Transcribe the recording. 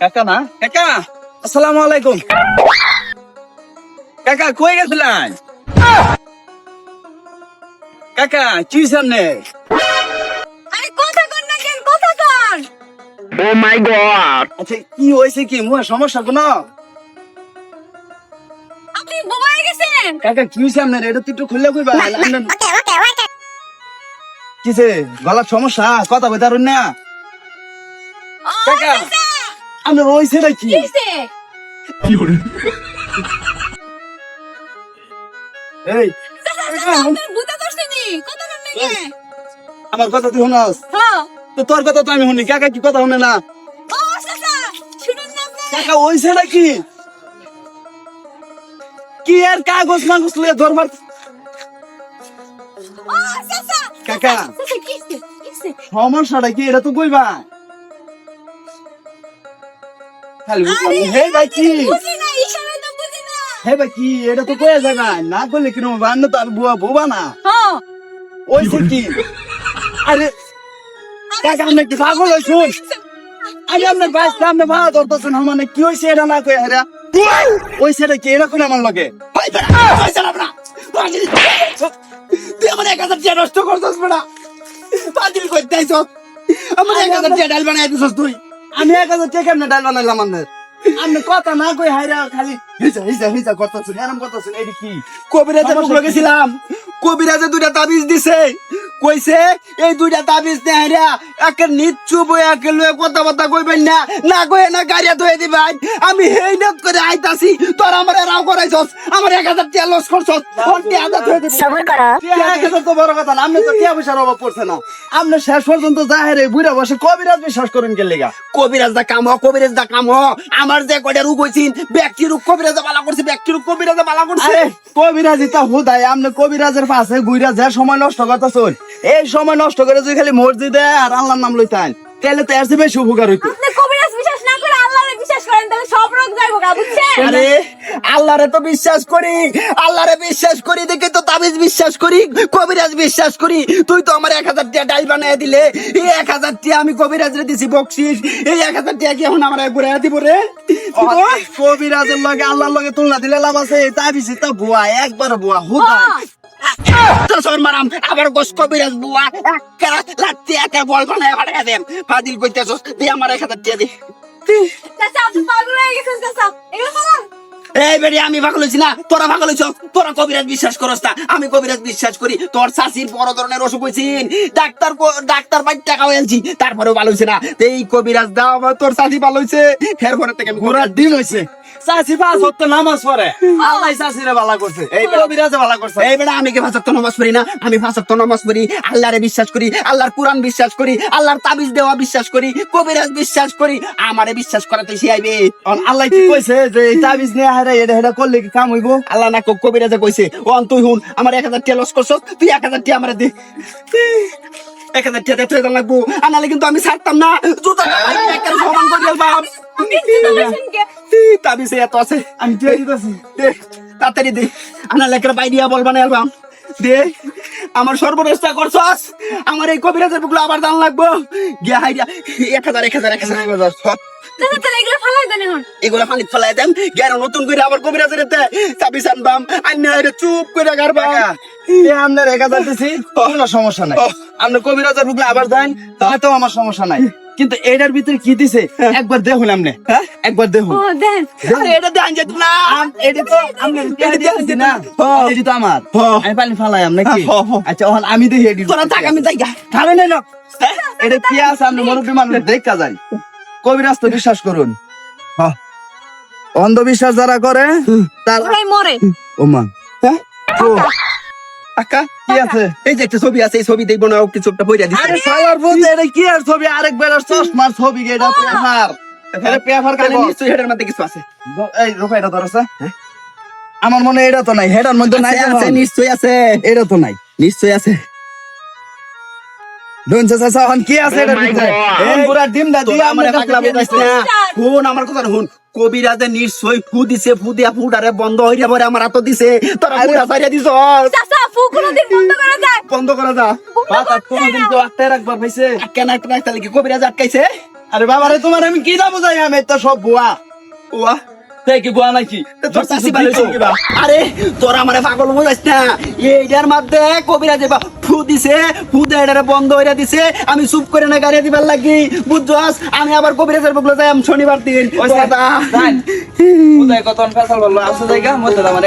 কাকা না? কাকা আসসালামু আলাইকুম। কাকা কই গেছিলেন কাকা কি সামনে? আরে কথা কর না কেন কথা কর আচ্ছা কি হয়েছে কি? মুখে সমস্যা কোনো? আপনি বোবা হয়ে গেছেন। কাকা কি সামনে এটা তুই একটু কইবা। কিসে গলার সমস্যা কথা বলতে পারুন না। কাকা। চাচা, আপনার নাকি? এই? আমার কথা তুই শুনাস? হ্যাঁ। তো তোর কথা তো আমি শুনি কাকা কি কথা শুনে না? ও, চাচা, শুনুন না আপনি। কাকা হয়েছে নাকি? কি আর কাগজ মাগজ লিয়ে ধরবার কাকা। সমস্যাটা কি? এটা তো কইবা। খালি হে ভাই কি। হে ভাই কি এটা তো কয়ে যাবে না। করলে কিরম বান্ন তো আর বুয়া বুবা না হ্যাঁ। ওই কি? আরে কাকা কি পাগল আমি আপনার বাইশ সামনে ভাড়া ধরতেছেন। মানে কি এটা না কয়ে হেরা ওই সেটা কি? এরকম আমার লগে? তুই আমার এক হাজার নষ্ট করছিস বেড়া। বাতিল করতে আমার এক হাজার ডাল বানাই দিছস তুই। আমি এক হাজার টাকা এমনি ডাল বানাইলাম আপনার আপনি কথা না কই হাইরা খালি হিজা হিজা হিজা করতেছেন এরম করতেছেন এই কি? কবিরাজের মুখে কি? গেছিলাম। কবিরাজে দুইটা তাবিজ দিছে। কইছে এই দুইটা তাবিজ নে হাইরা একে নিচ্ছু বই একে লয়ে কথা বার্তা কইবেন না। না কয়ে না গাড়িয়া ধুয়ে দিবেন আমি হেই নেত করে আইতাছি তোর আমার রাও করাইছস আমার এক হাজার টাকা লস করছস। ফোনটি আদা ধুয়ে দিবি। এক হাজার তো বড় কথা না আপনি তো টিয়া পয়সার অভাব পড়ছে না। আপনি শেষ পর্যন্ত জাহেরে বুড়া বসে কবিরাজ বিশ্বাস করেন কে লেগা। কবিরাজ দা কাম হ কবিরাজ দা কাম হ। আমার যে কয়টা রোগ হইছিন ব্যক্তি রোগ কবিরাজে বালা করছে ব্যক্তি রোগ কবিরাজে বালা করছে। আরে কবিরাজ তা হুদাই আপনি কবিরাজের পাশে গুইরা যে সময় নষ্ট করতেছেন এই সময় নষ্ট করে যদি খালি মসজিদে আর আল্লাহর নাম লইতেন তাহলে তো এর বেশি উপকার হইতো। আপনি কবিরাজ বিশ্বাস না করে আল্লাহরে বিশ্বাস করেন তাহলে সব রোগ যাইবো গা বুঝছেন? আরে আল্লাহরে তো বিশ্বাস করি আল্লাহরে বিশ্বাস করি দেখে তো তাবিজ বিশ্বাস করি কবিরাজ বিশ্বাস করি। তুই তো আমার এক হাজার টাকা ডাইল বানিয়ে দিলে এই এক হাজার টাকা আমি কবিরাজরে দিছি বকশিস। এই এক হাজার টাকা কি এখন আমার ঘুরে দিব রে? কবিরাজের লগে আল্লাহর লগে তুলনা দিলে লাভ আছে তা বিছি তা বুয়া একবার বুয়া হুদাই তোর সর মারাম আবার গোস কবিরাজ বুয়া একা লাত্তি একা বল বানায় ফাটাই দেম ফাদিল কইতেছস তুই আমার এক হাজার টাকা চাচা আপনি পাগল হয়ে গেছেন চাচা এগুলো পাগল এই বেরি আমি পাগল হইছি না তোরা পাগল হইছ তোরা কবিরাজ বিশ্বাস করস না আমি কবিরাজ বিশ্বাস করি তোর শাশির বড় ধরনের অসুখ হইছিন ডাক্তার ডাক্তার বাই টাকা হয়েছি তারপরেও ভালো হইছে না। এই কবিরাজ দাও তোর শাশি ভালো হইছে। ফের পরে থেকে আমি পুরা দিন হইছে। চাষি পাঁচ হতো নামাজ পড়ে। আল্লাহ চাষিরে ভালা করছে। এই কবিরাজে ভালা করছে। এই বেড়া আমি কি ফাঁসাত্ত নামাজ পড়ি না? আমি ফাঁসাত্ত নামাজ পড়ি আল্লাহরে বিশ্বাস করি আল্লাহর কোরআন বিশ্বাস করি আল্লাহর তাবিজ দেওয়া বিশ্বাস করি কবিরাজ বিশ্বাস করি আমারে বিশ্বাস করাতে শিয়াইবে। আল্লাহ কি কইছে যে এই তাবিজ নিয়ে হারে এটা এটা করলে কি কাম হইব? আল্লাহ না কবিরাজে কইছে ও তুই হুন আমার এক হাজার টিয়া লস তুই এক হাজার টিয়া আমার দে। এক হাজার দেখতে যেতাম লাগবো আনালে কিন্তু আমি ছাড়তাম না। জুতা সমান করে ফেলবাম? তাবিজে এত আছে। আমি দিয়ে দিতেছি। তাড়াতাড়ি দে। আনালে একটা বাইরিয়া বলবা না অ্যালবাম দে আমার সর্বনেশটা করছস আমার এই কবিরাজের বুকলো আবার দাম লাগবো। গিয়া হাইডিয়া এক হাজার এক হাজার এক হাজার সব। চাচা তাহলে এগুলো ফালাই দেন এখন। এগুলো পানি ফেলাই দেন। গের নতুন করে আবার কবিরাজের চাবি আনবাম আন্না চুপ করে গারবা আপনার এক হাজার দিছি কোনো সমস্যা নাই। আপনি কবিরাজের বুকলে আবার দেন তাহলে তো আমার সমস্যা নাই। কিন্তু এটার ভিতরে কি দিছে? একবার দেখুন আপনি হ্যাঁ? একবার দেখুন। ও আরে এটা দেন যেত না। এটা তো আপনি এটা দিয়ে না। হ্যাঁ। তো আমার। হ্যাঁ। আমি পানি ফালাই আম নাকি? হ্যাঁ, হ্যাঁ। আচ্ছা ওখান আমি দেখি তোরা থাক আমি যাই গা। খাবে না না। এটা কি আছে? আপনি মুরব্বী মানুষ দেখা যান কবিরাজ তো বিশ্বাস করুন। হ্যাঁ। অন্ধবিশ্বাস যারা করে তার মরে। ওমা। হ্যাঁ? ও, আক্কা কি আছে? এই যে একটা ছবি আছে এই ছবি দেখব না দিছে? আরে সালার বন্ধু এটা কি আর ছবি? আরেক বেলার চশমার ছবি এটা পেপার এটা পেপার তাহলে কাগজ নিশ্চয়ই হেডের মধ্যে কিছু আছে। এই রূপা এটা ধরছে আমার মনে এটা তো নাই হেডার মধ্যে নাই আছে, আছে নিশ্চয়ই আছে। এটা তো নাই। নিশ্চয়ই আছে। ধনছে চাচা এখন কি আছে এটা ভিতরে এই পুরা ডিম দা দিয়ে আমরা পাগলা বুঝাইছ না শুন আমার কথা শুন। কবিরাজে নিশ্চয়ই ফু দিছে ফু দিয়া ফুটারে বন্ধ হইয়া পরে আমার হাত দিছে। তোরা দিছ চাচা কোনোদিন বন্ধ করা যায়। বন্ধ করা যা বাত আর কোনদিন কেউ আটটায় রাখবার পাইছে। কেন একটা রাখতে কি কবিরাজ আটকাইছে? আরে বাবা রে তোমার আমি কি না বুঝাই আমি? তো সব বুয়া। বুয়া নাকি? তোর চাষি ভালো আরে তোর আমারে পাগল বুঝাইস না। এইটার মধ্যে কবিরাজ এবার ফু দিছে ফু দিয়ে বন্ধ হইরা দিছে। আমি চুপ করে না গাড়ি দিবার লাগি। বুঝছস? আমি আবার কবিরাজের বকলো যাই আমি শনিবার দিন। ওই কথা। যান। কত ফেসাল বলল আসো জায়গা মধ্যে আমার